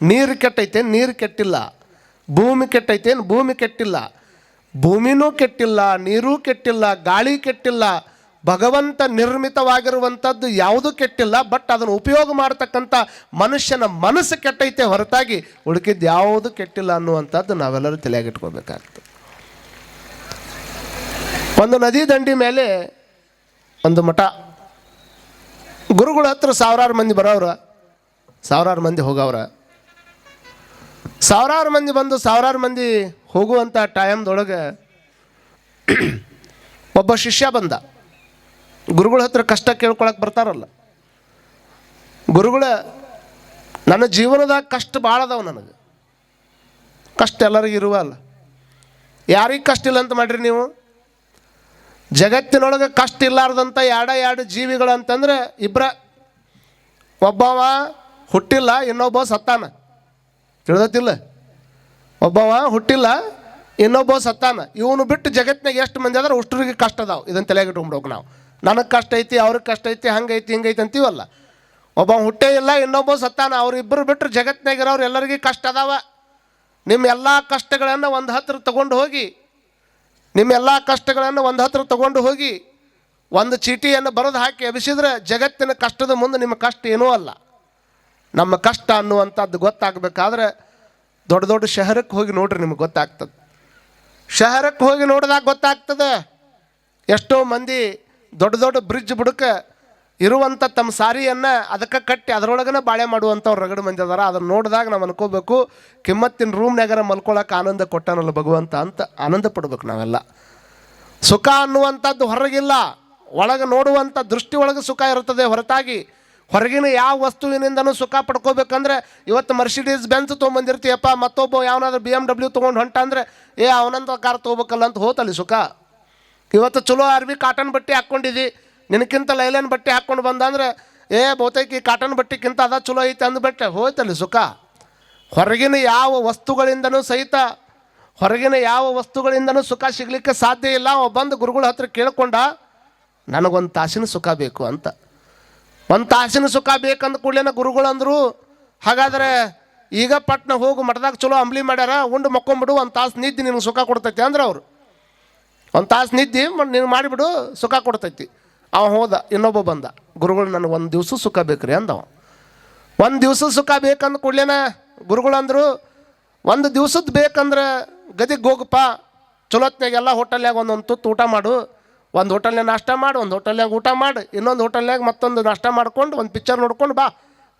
ನೀರು ಕೆಟ್ಟೈತೆ, ನೀರು ಕೆಟ್ಟಿಲ್ಲ. ಭೂಮಿ ಕೆಟ್ಟೈತೆ, ಭೂಮಿ ಕೆಟ್ಟಿಲ್ಲ. ಭೂಮಿನೂ ಕೆಟ್ಟಿಲ್ಲ, ನೀರೂ ಕೆಟ್ಟಿಲ್ಲ, ಗಾಳಿ ಕೆಟ್ಟಿಲ್ಲ. ಭಗವಂತ ನಿರ್ಮಿತವಾಗಿರುವಂಥದ್ದು ಯಾವುದೂ ಕೆಟ್ಟಿಲ್ಲ, ಬಟ್ ಅದನ್ನು ಉಪಯೋಗ ಮಾಡತಕ್ಕಂಥ ಮನುಷ್ಯನ ಮನಸ್ಸು ಕೆಟ್ಟೈತೆ ಹೊರತಾಗಿ ಉಳುಕಿದ್ದು ಯಾವುದು ಕೆಟ್ಟಿಲ್ಲ ಅನ್ನುವಂಥದ್ದು ನಾವೆಲ್ಲರೂ ತಲೆಯಾಗಿಟ್ಕೋಬೇಕಾಗ್ತದೆ ಒಂದು ನದಿ ದಂಡಿ ಮೇಲೆ ಒಂದು ಮಠ. ಗುರುಗಳ ಹತ್ರ ಸಾವಿರಾರು ಮಂದಿ ಬರೋವ್ರ, ಸಾವಿರಾರು ಮಂದಿ ಹೋಗವ್ರ. ಸಾವಿರಾರು ಮಂದಿ ಬಂದು ಸಾವಿರಾರು ಮಂದಿ ಹೋಗುವಂಥ ಟೈಮ್ದೊಳಗೆ ಒಬ್ಬ ಶಿಷ್ಯ ಬಂದ. ಗುರುಗಳ ಹತ್ರ ಕಷ್ಟ ಕೇಳ್ಕೊಳಕ್ಕೆ ಬರ್ತಾರಲ್ಲ. ಗುರುಗಳ ನನ್ನ ಜೀವನದಾಗ ಕಷ್ಟ ಭಾಳ ಅದಾವ ನನಗೆ. ಕಷ್ಟ ಎಲ್ಲರಿಗೂ ಇರುವಲ್ಲ ಯಾರಿಗೆ ಕಷ್ಟ ಇಲ್ಲ ಅಂತ ಮಾಡಿರಿ ನೀವು? ಜಗತ್ತಿನೊಳಗೆ ಕಷ್ಟ ಇಲ್ಲಾರ್ದಂಥ ಎರಡ ಎರಡು ಜೀವಿಗಳು ಅಂತಂದ್ರೆ ಇಬ್ಬರ ಒಬ್ಬವ ಹುಟ್ಟಿಲ್ಲ, ಇನ್ನೊಬ್ಬ ಸತ್ತಾನ. ತಿಳಿದತ್ತಿಲ್ಲ. ಒಬ್ಬವ ಹುಟ್ಟಿಲ್ಲ, ಇನ್ನೊಬ್ಬ ಸತ್ತಾನ. ಇವನು ಬಿಟ್ಟು ಜಗತ್ತಿನಾಗ ಎಷ್ಟು ಮಂದಿ ಆದ್ರೆ ಅಷ್ಟರಿಗೆ ಕಷ್ಟ ಅದಾವ. ಇದನ್ನು ತಲೆಗೆ ಇಟ್ಕೊಂಡ್ಬಿಡ್ಬೇಕು ನಾವು. ನನಗೆ ಕಷ್ಟ ಐತಿ, ಅವ್ರಿಗೆ ಕಷ್ಟ ಐತಿ ಹಂಗೈತಿ ಹಿಂಗೈತಿ ಅಂತೀವಲ್ಲ. ಒಬ್ಬ ಹುಟ್ಟೇ ಇಲ್ಲ, ಇನ್ನೊಬ್ಬ ಸತ್ತಾನ. ಅವ್ರಿಬ್ಬರು ಬಿಟ್ಟರೆ ಜಗತ್ತಿನಾಗ ಇರೋರು ಎಲ್ಲರಿಗೂ ಕಷ್ಟ ಅದಾವ. ನಿಮ್ಮ ಎಲ್ಲ ಕಷ್ಟಗಳನ್ನು ಒಂದು ಹತ್ರ ತಗೊಂಡು ಹೋಗಿ ನಿಮ್ಮ ಎಲ್ಲ ಕಷ್ಟಗಳನ್ನು ಒಂದು ಹತ್ರ ತಗೊಂಡು ಹೋಗಿ, ಒಂದು ಚೀಟಿಯನ್ನು ಬರೆದು ಹಾಕಿ ಎಬಿಸಿದ್ರೆ ಜಗತ್ತಿನ ಕಷ್ಟದ ಮುಂದೆ ನಿಮ್ಮ ಕಷ್ಟ ಏನೂ ಅಲ್ಲ. ನಮ್ಮ ಕಷ್ಟ ಅನ್ನುವಂಥದ್ದು ಗೊತ್ತಾಗಬೇಕಾದ್ರೆ ದೊಡ್ಡ ದೊಡ್ಡ ಶಹರಕ್ಕೆ ಹೋಗಿ ನೋಡ್ರಿ ನಿಮ್ಗೆ ಗೊತ್ತಾಗ್ತದೆ. ಶಹರಕ್ಕೆ ಹೋಗಿ ನೋಡಿದಾಗ ಗೊತ್ತಾಗ್ತದೆ. ಎಷ್ಟೋ ಮಂದಿ ದೊಡ್ಡ ದೊಡ್ಡ ಬ್ರಿಡ್ಜ್ ಬುಡಕ್ಕೆ ಇರುವಂಥ ತಮ್ಮ ಸಾರಿಯನ್ನು ಅದಕ್ಕೆ ಕಟ್ಟಿ ಅದರೊಳಗನೆ ಬಾಳೆ ಮಾಡುವಂಥವ್ರು ರಗಡ ಮಂದಿ ಅದಾರ. ಅದನ್ನು ನೋಡಿದಾಗ ನಾವು ಅನ್ಕೋಬೇಕು, ಕಿಮ್ಮತ್ತಿನ ರೂಮ್ನಾಗರ ಮಲ್ಕೊಳಕ್ಕೆ ಆನಂದ ಕೊಟ್ಟನಲ್ಲ ಭಗವಂತ ಅಂತ ಆನಂದ ಪಡ್ಬೇಕು ನಾವೆಲ್ಲ. ಸುಖ ಅನ್ನುವಂಥದ್ದು ಹೊರಗಿಲ್ಲ. ಒಳಗೆ ನೋಡುವಂಥ ದೃಷ್ಟಿ ಒಳಗೆ ಸುಖ ಇರುತ್ತದೆ ಹೊರತಾಗಿ ಹೊರಗಿನ ಯಾವ ವಸ್ತುವಿನಿಂದನೂ ಸುಖ ಪಡ್ಕೋಬೇಕಂದ್ರೆ ಇವತ್ತು ಮರ್ಸಿಡೀಸ್ ಬೆನ್ಸ್ ತೊಗೊಂಬಂದಿರ್ತೀಯಪ್ಪ, ಮತ್ತೊಬ್ಬ ಯಾವನಾದ್ರೂ ಬಿ ಎಂ ಡಬ್ಲ್ಯೂ ತೊಗೊಂಡು ಹೊಂಟ ಅಂದರೆ, ಏ, ಅವನಂತ ಕಾರ್ ತೊಗೋಬೇಕಲ್ಲ ಅಂತ ಹೋತಲ್ಲಿ ಸುಖ. ಇವತ್ತು ಚಲೋ ಅರ್ವಿ ಕಾಟನ್ ಬಟ್ಟೆ ಹಾಕ್ಕೊಂಡಿದ್ದಿ ನಿನಕ್ಕಿಂತ ಲೈಲನ್ ಬಟ್ಟೆ ಹಾಕ್ಕೊಂಡು ಬಂದ ಅಂದ್ರೆ, ಏ, ಬಹುತೇಕ ಈ ಕಾಟನ್ ಬಟ್ಟೆಕ್ಕಿಂತ ಅದ ಚಲೋ ಐತೆ ಅಂದ್ಬಿಟ್ಟೆ ಹೋಯ್ತಲ್ಲಿ ಸುಖ. ಹೊರಗಿನ ಯಾವ ವಸ್ತುಗಳಿಂದನೂ ಸಹಿತ, ಹೊರಗಿನ ಯಾವ ವಸ್ತುಗಳಿಂದನೂ ಸುಖ ಸಿಗಲಿಕ್ಕೆ ಸಾಧ್ಯ ಇಲ್ಲ. ಅವ ಬಂದು ಗುರುಗಳ ಹತ್ರ ಕೇಳ್ಕೊಂಡ, ನನಗೊಂದು ತಾಸಿನ ಸುಖ ಬೇಕು ಅಂತ. ಒಂದು ತಾಸಿನ ಸುಖ ಬೇಕಂದ ಕೂಡಲೇನ ಗುರುಗಳು ಅಂದರು ಹಾಗಾದರೆ ಈಗ ಪಟ್ನ ಹೋಗು ಮಠದಾಗ ಚಲೋ ಅಂಬ್ಲಿ ಮಾಡ್ಯಾರ, ಉಂಡು ಮಕ್ಕೊಂಬಿಡು, ಒಂದು ತಾಸು ನಿದ್ದೆ ನಿನಗೆ ಸುಖ ಕೊಡ್ತೈತಿ ಅಂದ್ರೆ ಅವರು. ಒಂದು ತಾಸು ನಿದ್ದೆ ನೀನು ಮಾಡಿಬಿಡು, ಸುಖ ಕೊಡ್ತೈತಿ. ಅವ ಹೋದ, ಇನ್ನೊಬ್ಬ ಬಂದ. ಗುರುಗಳು ನನಗೆ ಒಂದು ದಿವಸ ಸುಖ ಬೇಕ್ರಿ ಅಂದವ. ಒಂದು ದಿವಸ ಸುಖ ಬೇಕಂದ ಕೂಡಲೇನ ಗುರುಗಳು ಅಂದರು ಒಂದು ದಿವ್ಸದ ಬೇಕಂದ್ರೆ ಗದಿಗೆ ಹೋಗಪ್ಪ ಚಲೋತ್ನಾಗೆಲ್ಲ ಹೋಟೆಲ್ನಾಗ ಒಂದೊಂದು ತುತ್ತು ಊಟ ಮಾಡು. ಒಂದು ಹೋಟೆಲ್ನಾಗ ನಾಷ್ಟ ಮಾಡಿ, ಒಂದು ಹೋಟೆಲ್ನಾಗ ಊಟ ಮಾಡಿ, ಇನ್ನೊಂದು ಹೋಟೆಲ್ನಾಗ ಮತ್ತೊಂದು ನಾಷ್ಟ ಮಾಡ್ಕೊಂಡು ಒಂದು ಪಿಕ್ಚರ್ ನೋಡ್ಕೊಂಡು ಬಾ.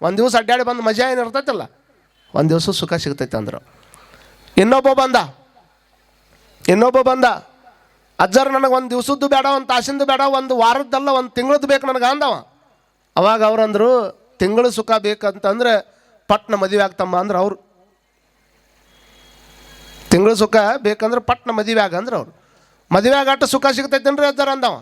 ಒಂದು ದಿವಸ ಅಡ್ಡಾಡಿ ಬಂದು ಮಜಾ ಏನು ಇರ್ತೈತಲ್ಲ? ಒಂದು ದಿವಸ ಸುಖ ಸಿಗ್ತೈತೆ ಅಂದರು. ಇನ್ನೊಬ್ಬ ಬಂದ. ಇನ್ನೊಬ್ಬ ಬಂದ. ಅಜ್ಜರ್ ನನಗೆ ಒಂದು ದಿವಸದ್ದು ಬೇಡ, ಒಂದು ತಾಸಿಂದು ಬೇಡ, ಒಂದು ವಾರದ್ದಲ್ಲ, ಒಂದು ತಿಂಗಳದ್ದು ಬೇಕು ನನಗೆ ಅಂದವ. ಅವಾಗ ಅವ್ರಂದರು ತಿಂಗಳು ಸುಖ ಬೇಕಂತಂದ್ರೆ ಪಟ್ನ ಮದುವೆ ಆಗ್ತಮ್ಮ ಅಂದ್ರೆ ಅವರು. ತಿಂಗಳು ಸುಖ ಬೇಕಂದ್ರೆ ಪಟ್ನ ಮದುವೆ ಆಗ ಅಂದ್ರೆ ಅವ್ರು. ಮದುವೆ ಆಗಟ್ಟ ಸುಖ ಸಿಗ್ತೈತೇನ್ರಿ ಇದ್ದಾರೆ ಅಂದವ?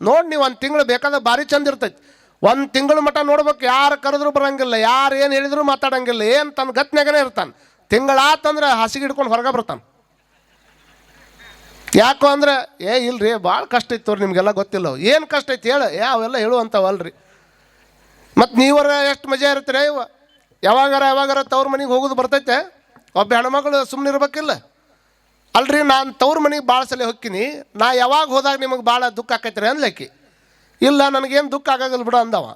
ನೋಡಿ ನೀವು ಒಂದು ತಿಂಗಳು ಬೇಕಾದ್ರೆ ಭಾರಿ ಚಂದ ಇರ್ತೈತಿ. ಒಂದು ತಿಂಗಳು ಮಟ ನೋಡ್ಬೇಕು, ಯಾರು ಕರೆದ್ರು ಬರಂಗಿಲ್ಲ, ಯಾರು ಏನು ಹೇಳಿದ್ರು ಮಾತಾಡಂಗಿಲ್ಲ, ಏನು ತನ್ನ ಗತ್ನಾಗನೇ ಇರ್ತಾನೆ. ತಿಂಗಳಾತಂದ್ರೆ ಹಸಿಗೆ ಹಿಡ್ಕೊಂಡು ಹೊರಗೆ ಬರ್ತಾನೆ. ಯಾಕೋ ಅಂದ್ರೆ, ಏ ಇಲ್ರಿ, ಭಾಳ ಕಷ್ಟ ಇತ್ತು ಅವ್ರು ನಿಮಗೆಲ್ಲ ಗೊತ್ತಿಲ್ಲ. ಏನು ಕಷ್ಟ ಐತಿ ಹೇಳು ಯಾ ಅವೆಲ್ಲ ಹೇಳುವಂಥವಲ್ರಿ ಮತ್ತು ನೀವರ ಎಷ್ಟು ಮಜಾ ಇರ್ತೀರ ಇವ ಯಾವಾಗಾರ ಯಾವಾಗಾರ ತವ್ರ ಮನೆಗೆ ಹೋಗೋದು ಬರ್ತೈತೆ, ಒಬ್ಬ ಹೆಣ್ಮಗಳು ಸುಮ್ಮನೆ ಇರ್ಬೇಕಿಲ್ಲ ಅಲ್ರಿ, ನಾನು ತವ್ರ ಮನೆಗೆ ಭಾಳ ಸಲ ಹೊಕ್ಕಿನಿ, ನಾ ಯಾವಾಗ ಹೋದಾಗ ನಿಮಗೆ ಭಾಳ ದುಃಖ ಆಕೈತ್ರಿ ಅನ್ಲಕ್ಕಿ. ಇಲ್ಲ, ನನಗೇನು ದುಃಖ ಆಗಾಗಲ್ಲ ಬಿಡು ಅಂದವ.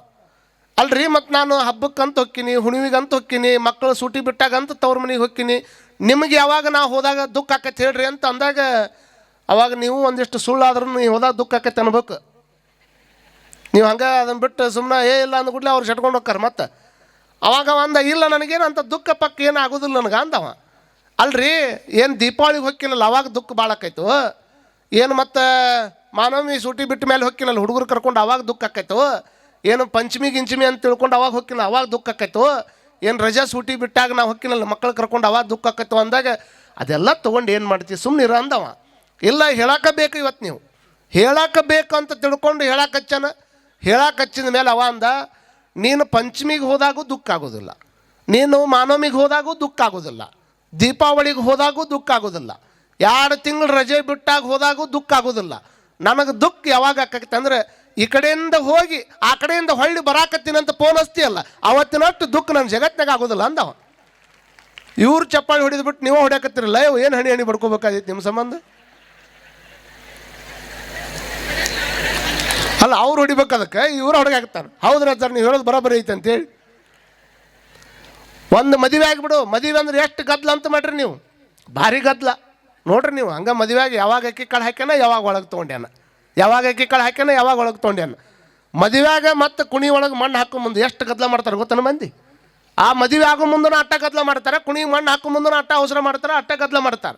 ಅಲ್ರಿ ಮತ್ತು ನಾನು ಹಬ್ಬಕ್ಕಂತ ಹೊಕ್ಕಿನಿ ಹುಣ್ವಿಗಂತ ಹೊಕ್ಕಿನಿ ಮಕ್ಕಳು ಸೂಟಿ ಬಿಟ್ಟಾಗಂತ ತವ್ರ ಮನೆಗೆ ಹೊಕ್ಕಿನಿ, ನಿಮಗೆ ಯಾವಾಗ ನಾ ಹೋದಾಗ ದುಃಖ ಆಕೈತೆ ಹೇಳ್ರಿ ಅಂತ ಅಂದಾಗ, ಅವಾಗ ನೀವು ಒಂದಿಷ್ಟು ಸುಳ್ಳಾದ್ರೂ ನೀವು ಹೋದಾಗ ದುಃಖ ಆಕೈತೆ ಅನ್ಬೇಕು. ನೀವು ಹಂಗೆ ಅದನ್ನು ಬಿಟ್ಟು ಸುಮ್ಮನೆ ಏ, ಇಲ್ಲ ಅಂದ್ಬಿಡ್ಲೆ ಅವ್ರು ಸೆಟ್ಕೊಂಡು ಹೋಗ್ತಾರೆ ಮತ್ತೆ. ಅವಾಗ ಅವ ಅಂದ, ಇಲ್ಲ ನನಗೇನು ಅಂತ ದುಃಖ ಪಕ್ಕ ಏನು ಆಗೋದಿಲ್ಲ ನನಗೆ ಅಂದವ. ಅಲ್ರಿ, ಏನು ದೀಪಾವಳಿಗೆ ಹೊಕ್ಕಿನಲ್ಲ, ಅವಾಗ ದುಃಖ ಭಾಳ ಆಕೈತು. ಏನು ಮತ್ತು ಮಾನವಮಿ ಸೂಟಿ ಬಿಟ್ಟ ಮೇಲೆ ಹೊಕ್ಕಿನಲ್ಲ, ಹುಡುಗರು ಕರ್ಕೊಂಡು ಅವಾಗ ದುಃಖ ಆಕೈತು. ಏನು ಪಂಚಮಿ, ಗಿಂಚಮಿ ಅಂತ ತಿಳ್ಕೊಂಡು ಅವಾಗ ಹೊಕ್ಕಿನ ಅವಾಗ ದುಃಖ ಆಕೈತು. ಏನು ರಜಾ ಸೂಟಿ ಬಿಟ್ಟಾಗ ನಾವು ಹೊಕ್ಕಿನಲ್ಲ ಮಕ್ಕಳು ಕರ್ಕೊಂಡು ಅವಾಗ ದುಃಖ ಆಕೈತು ಅಂದಾಗ ಅದೆಲ್ಲ ತೊಗೊಂಡು ಏನು ಮಾಡ್ತೀವಿ ಸುಮ್ಮನೆ ಇರ ಅಂದವ. ಇಲ್ಲ, ಹೇಳಾಕ ಬೇಕು ಇವತ್ತು ನೀವು. ಹೇಳಾಕ ಬೇಕು ಅಂತ ತಿಳ್ಕೊಂಡು ಹೇಳಾಕ ಹಚ್ಚನ. ಹೇಳಾಕ ಹಚ್ಚಿದ ಮೇಲೆ ಅವ ಅಂದ, ನೀನು ಪಂಚಮಿಗೆ ಹೋದಾಗೂ ದುಃಖ ಆಗೋದಿಲ್ಲ. ನೀನು ಮಾನವಮಿಗೆ ಹೋದಾಗೂ ದುಃಖ ಆಗೋದಿಲ್ಲ. ದೀಪಾವಳಿಗೆ ಹೋದಾಗೂ ದುಃಖ ಆಗೋದಿಲ್ಲ. ಎರಡು ತಿಂಗಳು ರಜೆ ಬಿಟ್ಟಾಗ ಹೋದಾಗೂ ದುಃಖ ಆಗೋದಿಲ್ಲ. ನನಗೆ ದುಃಖ ಯಾವಾಗ ಆಕೈತೆ ಅಂದರೆ, ಈ ಕಡೆಯಿಂದ ಹೋಗಿ, ಆ ಕಡೆಯಿಂದ ಹೊಳ್ಳಿ ಬರಾಕತ್ತೀನಂತ ಫೋನ್ ಹಚ್ತೀಯಲ್ಲ, ಅವತ್ತಿನಷ್ಟು ದುಃಖ ನನ್ನ ಜಗತ್ತಿನಾಗ ಆಗೋದಿಲ್ಲ ಅಂದವ. ಇವ್ರು ಚಪ್ಪಾಳಿ ಹೊಡೆದ್ಬಿಟ್ಟು ನೀವು ಹೊಡ್ಯಾಕತ್ತಿರಲ್ಲ ಏನು ಹಣಿ ಹಣಿ ಬಡ್ಕೋಬೇಕಾಗಿತ್ತು ನಿಮ್ಮ ಸಂಬಂಧ? ಅಲ್ಲ, ಅವ್ರು ಹೊಡಿಬೇಕು ಅದಕ್ಕೆ ಇವ್ರು ಹೊಡಗಾಕ್ತಾರೆ ಹೌದ್ರ ಸರ್ ನೀವು ಹೇಳೋದು ಬರೋಬ್ಬರಿ ಐತೆ ಅಂತೇಳಿ. ಒಂದು ಮದುವೆ ಆಗಿಬಿಡು. ಮದುವೆ ಅಂದ್ರೆ ಎಷ್ಟು ಗದ್ಲ ಅಂತ ಮಾಡ್ರಿ ನೀವು? ಭಾರಿ ಗದ್ಲ. ನೋಡ್ರಿ ನೀವು, ಹಂಗೆ ಮದುವೆ ಆಗಿ ಯಾವಾಗ ಅಕ್ಕಿ ಕಾಳು ಹಾಕ್ಯಾನ, ಯಾವಾಗ ಒಳಗೆ ತೊಗೊಂಡ್ಯಾನ? ಯಾವಾಗ ಅಕ್ಕಿ ಕಾಳು ಹಾಕ್ಯಾನ, ಯಾವಾಗ ಒಳಗೆ ತೊಗೊಂಡ್ಯಾನ? ಮದುವೆಯಾಗ ಮತ್ತೆ ಕುಣಿ ಒಳಗೆ ಮಣ್ಣು ಹಾಕೋ ಮುಂದೆ ಎಷ್ಟು ಗದ್ಲ ಮಾಡ್ತಾರೆ ಗೊತ್ತನ ಮಂದಿ? ಆ ಮದುವೆ ಆಗೋ ಮುಂದೂ ಅಟ್ಟ ಗದ್ಲ ಮಾಡ್ತಾರೆ, ಕುಣಿ ಮಣ್ಣು ಹಾಕೋ ಮುಂದೂ ಅಟ್ಟ ಅವಸರ ಮಾಡ್ತಾರೆ, ಅಟ್ಟ ಗದ್ಲ ಮಾಡ್ತಾರೆ.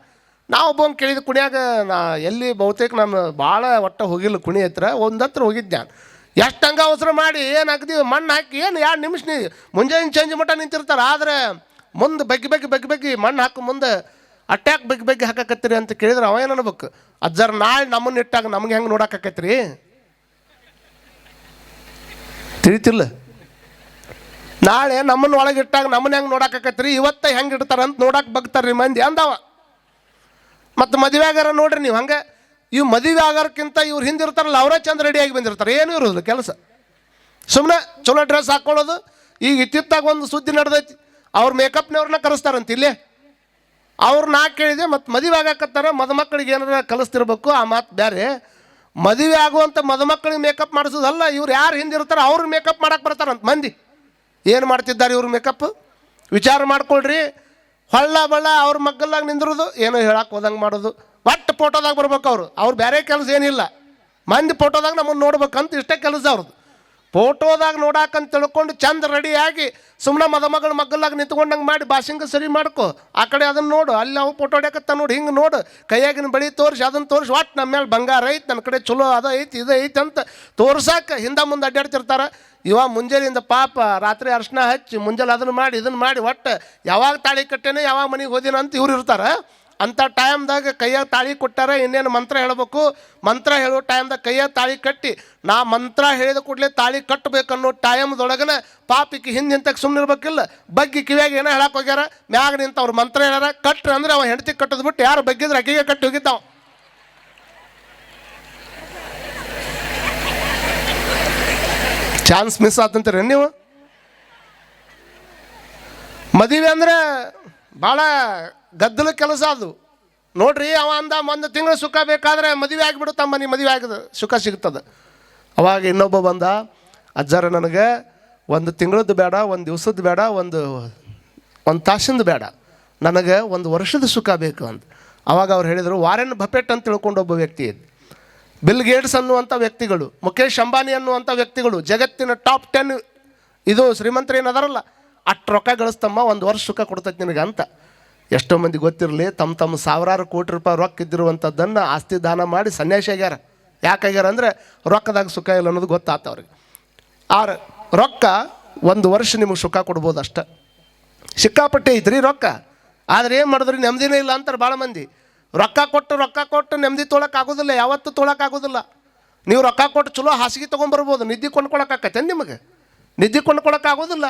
ನಾವು ಒಬ್ಬಂಗೆ ಕೇಳಿದ ಕುಣಿಯಾಗ ನಾ ಎಲ್ಲಿ ಬಹುತೇಕ ನಾನು ಭಾಳ ಒಟ್ಟ ಹೋಗಿಲ್ಲ ಕುಣಿ ಹತ್ರ, ಒಂದು ಹತ್ರ ಹೋಗಿದ್ದೆ ನಾನು. ಎಷ್ಟು ಹಂಗೆ ಅವಸರ ಮಾಡಿ ಏನು ಹಾಕ್ದೀವಿ ಮಣ್ಣು ಹಾಕಿ ಏನು ಎರಡು ನಿಮಿಷ ನೀ ಮುಂಜಾನೆ ಚೇಂಜ್ ಮಟ್ಟ ನಿಂತಿರ್ತಾರೆ, ಆದರೆ ಮುಂದೆ ಬಗ್ಗಿ ಬಗ್ಗಿ ಬಗ್ಗಿ ಬಗ್ಗಿ ಮಣ್ಣು ಹಾಕೋ ಮುಂದೆ ಅಟ್ಯಾಕ್ ಬಗ್ಗಿ ಬಗ್ಗಿ ಹಾಕಕತ್ತೀರಿ ಅಂತ ಕೇಳಿದ್ರೆ ಅವ ಏನು ಅನ್ಬೇಕು? ಅಜ್ಜರ ನಾಳೆ ನಮ್ಮನ್ನ ಇಟ್ಟಾಗ ನಮ್ಗೆ ಹೆಂಗೆ ನೋಡಾಕತ್ತೀರಿ ತಿಳಿತಿಲ್ಲ ನಾಳೆ ನಮ್ಮನ್ನ ಒಳಗೆ ಇಟ್ಟಾಗ ನಮ್ಮನ್ನ ಹೆಂಗೆ ನೋಡಾಕತ್ತೀರಿ ಇವತ್ತ ಹೆಂಗೆ ಇಡ್ತಾರೆ ಅಂತ ನೋಡಕ್ಕೆ ಬಗ್ತಾರ್ರಿ ಮಂದಿ ಅಂದವ. ಮತ್ತು ಮದುವೆ ಆಗ್ಯಾರ ನೋಡ್ರಿ ನೀವು ಹಂಗೆ. ಇವು ಮದುವೆ ಆಗೋಕ್ಕಿಂತ ಇವ್ರು ಹಿಂದಿರ್ತಾರಲ್ಲ, ಅವರೇ ಚಂದ ರೆಡಿಯಾಗಿ ಬಂದಿರ್ತಾರೆ. ಏನೂ ಇರೋದಿಲ್ಲ ಕೆಲಸ. ಸುಮ್ಮನೆ ಚಲೋ ಡ್ರೆಸ್ ಹಾಕ್ಕೊಳ್ಳೋದು ಈಗ ಇತ್ತಿತ್ತಾಗ ಒಂದು ಸುದ್ದಿ ನಡೆದೈತಿ, ಅವ್ರ ಮೇಕಪ್ನವ್ರನ್ನ ಕರೆಸ್ತಾರಂತ ಇಲ್ಲಿ. ಅವ್ರು ನಾ ಕೇಳಿದೆ ಮತ್ತು ಮದುವೆ ಆಗಾಕತ್ತಾರ, ಮದುಮಕ್ಕಳಿಗೆ ಏನಾರ ಕಲಿಸ್ತಿರ್ಬೇಕು, ಆ ಮಾತು ಬೇರೆ ಮದುವೆ ಆಗುವಂಥ ಮದುಮಕ್ಕಳಿಗೆ ಮೇಕಪ್ ಮಾಡಿಸೋದಲ್ಲ, ಇವ್ರು ಯಾರು ಹಿಂದಿರ್ತಾರೆ ಅವ್ರು ಮೇಕಪ್ ಮಾಡಕ್ಕೆ ಬರ್ತಾರಂತ ಮಂದಿ. ಏನು ಮಾಡ್ತಿದ್ದಾರೆ ಇವ್ರ ಮೇಕಪ್ ವಿಚಾರ ಮಾಡ್ಕೊಳ್ರಿ. ಹೊಳ್ಳ ಬಳ್ಳ ಅವ್ರ ಮಗ್ಗಲ್ಲಾಗಿ ನಿಂದಿರೋದು, ಏನೋ ಹೇಳಕ್ಕೆ ಹೋದಂಗೆ ಮಾಡೋದು. ಒಟ್ಟು ಫೋಟೋದಾಗ ಬರ್ಬೇಕು ಅವರು. ಅವ್ರು ಬೇರೆ ಕೆಲಸ ಏನಿಲ್ಲ. ಮಂದಿ ಫೋಟೋದಾಗ ನಮ್ಮನ್ನು ನೋಡ್ಬೇಕಂತ ಇಷ್ಟೇ ಕೆಲಸ ಅವ್ರದ್ದು. ಫೋಟೋದಾಗ ನೋಡಾಕಂತ ತಿಳ್ಕೊಂಡು ಚಂದ ರೆಡಿಯಾಗಿ ಸುಮ್ಮನೆ ಮದಮಗಳು ಮಗ್ಗಲಾಗ ನಿಂತ್ಕೊಂಡಂಗೆ ಮಾಡಿ ಭಾಷೆಂಗೆ ಸರಿ ಮಾಡ್ಕೊ. ಆ ಕಡೆ ಅದನ್ನು ನೋಡು. ಅಲ್ಲಿ ಅವು ಫೋಟೋ ಹೊಡ್ಯಾಕತ್ತ ನೋಡಿ. ಹಿಂಗೆ ನೋಡು. ಕೈಯಾಗಿನ ಬಳಿ ತೋರಿಸಿ, ಅದನ್ನು ತೋರಿಸಿ ಒಟ್ಟು ನಮ್ಮ ಮೇಲೆ ಬಂಗಾರ ಐತೆ ನನ್ನ ಕಡೆ ಚಲೋ ಅದ ಐತಿ, ಇದು ಐತಿ ಅಂತ ತೋರ್ಸಕ್ಕೆ ಹಿಂದೆ ಮುಂದೆ ಅಡ್ಡಾಡ್ತಿರ್ತಾರೆ ಇವಾಗ ಮುಂಜಾನೆಯಿಂದ ಪಾಪ ರಾತ್ರಿ ಅರ್ಶನ ಹಚ್ಚಿ ಮುಂಜಾನೆ ಅದನ್ನು ಮಾಡಿ, ಇದನ್ನು ಮಾಡಿ, ಒಟ್ಟು ಯಾವಾಗ ತಾಳಿ ಕಟ್ಟೇನೆ ಯಾವಾಗ ಮನೆಗೆ ಹೋದಿನ ಅಂತ ಇವ್ರು ಇರ್ತಾರೆ. ಅಂಥ ಟೈಮ್ದಾಗ ಕೈಯ ತಾಳಿ ಕೊಟ್ಟಾರ ಇನ್ನೇನು ಮಂತ್ರ ಹೇಳಬೇಕು? ಮಂತ್ರ ಹೇಳೋ ಟೈಮ್ದಾಗ ಕೈಯಾಗ ತಾಳಿ ಕಟ್ಟಿ, ನಾ ಮಂತ್ರ ಹೇಳಿದ ಕೂಡಲೇ ತಾಳಿ ಕಟ್ಟಬೇಕನ್ನೋ ಟೈಮ್ದೊಳಗನ ಪಾಪಿಕ್ಕೆ ಹಿಂದೆ ಹಿಂತಕ್ಕೆ ಸುಮ್ಮನೆ ಇರ್ಬೇಕಿಲ್ಲ ಬಗ್ಗಿ ಕಿವಿಯಾಗ ಏನೋ ಹೇಳಕ್ಕೆ ಹೋಗ್ಯಾರ, ಮ್ಯಾಗ ನಿಂತ ಅವ್ರು ಮಂತ್ರ ಹೇಳ್ಯಾರ, ಕಟ್ಟ್ರೆ ಅಂದ್ರೆ ಅವ ಹೆಂಡತಿ ಕಟ್ಟೋದು ಬಿಟ್ಟು ಯಾರು ಬಗ್ಗಿದ್ರೆ ಅಕ್ಕಿಗೆ ಕಟ್ಟಿ ಹೋಗಿದ್ದಾವ. ಚಾನ್ಸ್ ಮಿಸ್ ಆತಂತೀರ ನೀವು? ಮದುವೆ ಅಂದ್ರೆ ಭಾಳ ಗದ್ದಲ ಕೆಲಸ ಅದು. ನೋಡ್ರಿ ಅವ ಅಂದ ಒಂದು ತಿಂಗಳು ಸುಖ ಬೇಕಾದ್ರೆ ಮದುವೆ ಆಗಿಬಿಡುತ್ತಮ್ಮ ನೀ ಮದುವೆ ಆಗದ, ಸುಖ ಸಿಗ್ತದೆ. ಅವಾಗ ಇನ್ನೊಬ್ಬ ಬಂದ, ಅಜ್ಜಾರ ನನಗೆ ಒಂದು ತಿಂಗಳದ್ದು ಬೇಡ, ಒಂದು ದಿವ್ಸದ್ದು ಬೇಡ, ಒಂದು ಒಂದು ತಾಸಿಂದು ಬೇಡ. ನನಗೆ ಒಂದು ವರ್ಷದ ಸುಖ ಬೇಕು ಅಂತ ಅವಾಗ ಅವ್ರು ಹೇಳಿದರು, ವಾರೆನ್ ಬಫೆಟ್ ಅಂತ ತಿಳ್ಕೊಂಡು ಒಬ್ಬ ವ್ಯಕ್ತಿ ಇದ್ದ ಬಿಲ್ ಗೇಟ್ಸ್ ಅನ್ನುವಂಥ ವ್ಯಕ್ತಿಗಳು ಮುಖೇಶ್ ಅಂಬಾನಿ ಅನ್ನುವಂಥ ವ್ಯಕ್ತಿಗಳು, ಜಗತ್ತಿನ ಟಾಪ್ ಟೆನ್, ಇದು ಶ್ರೀಮಂತರು ಏನದಾರಲ್ಲ ಅಷ್ಟು ರೊಕ್ಕ ಗಳಿಸ್ತಮ್ಮ, ಒಂದು ವರ್ಷ ಸುಖ ಕೊಡ್ತೈತೆ ನಿನಗೆ ಅಂತ. ಎಷ್ಟೋ ಮಂದಿ ಗೊತ್ತಿರಲಿ ತಮ್ಮ ತಮ್ಮ ಸಾವಿರಾರು ಕೋಟಿ ರೂಪಾಯಿ ರೊಕ್ಕ ಇದ್ದಿರುವಂಥದ್ದನ್ನು ಆಸ್ತಿ ದಾನ ಮಾಡಿ ಸನ್ಯಾಸಿ ಆಗ್ಯಾರ. ಯಾಕಾಗ್ಯಾರ ಅಂದರೆ ರೊಕ್ಕದಾಗ ಸುಖ ಇಲ್ಲ ಅನ್ನೋದು ಗೊತ್ತಾತ ಅವ್ರಿಗೆ. ಆ ರೊಕ್ಕ ಒಂದು ವರ್ಷ ನಿಮಗೆ ಸುಖ ಕೊಡ್ಬೋದು ಅಷ್ಟೆ. ಸಿಕ್ಕಾಪಟ್ಟೆ ಐತ್ರಿ ರೊಕ್ಕ. ಆದ್ರೆ ಏನು ಮಾಡಿದ್ರಿ, ನೆಮ್ಮದಿನೇ ಇಲ್ಲ ಅಂತಾರೆ ಭಾಳ ಮಂದಿ. ರೊಕ್ಕ ಕೊಟ್ಟು ರೊಕ್ಕ ಕೊಟ್ಟು ನೆಮ್ಮದಿ ತೊಳಕ್ಕೆ ಆಗೋದಿಲ್ಲ, ಯಾವತ್ತೂ ತೊಳಕ್ಕೆ ಆಗೋದಿಲ್ಲ. ನೀವು ರೊಕ್ಕ ಕೊಟ್ಟು ಚಲೋ ಹಾಸಿಗೆ ತೊಗೊಂಬರ್ಬೋದು ನಿದ್ದೆ ಕೊಂಡ್ಕೊಳಕ್ಕಾಕತ್ತೆ ನಿಮಗೆ? ನಿದ್ದೆ ಕೊಂಡ್ಕೊಳಕ್ಕೆ ಆಗೋದಿಲ್ಲ.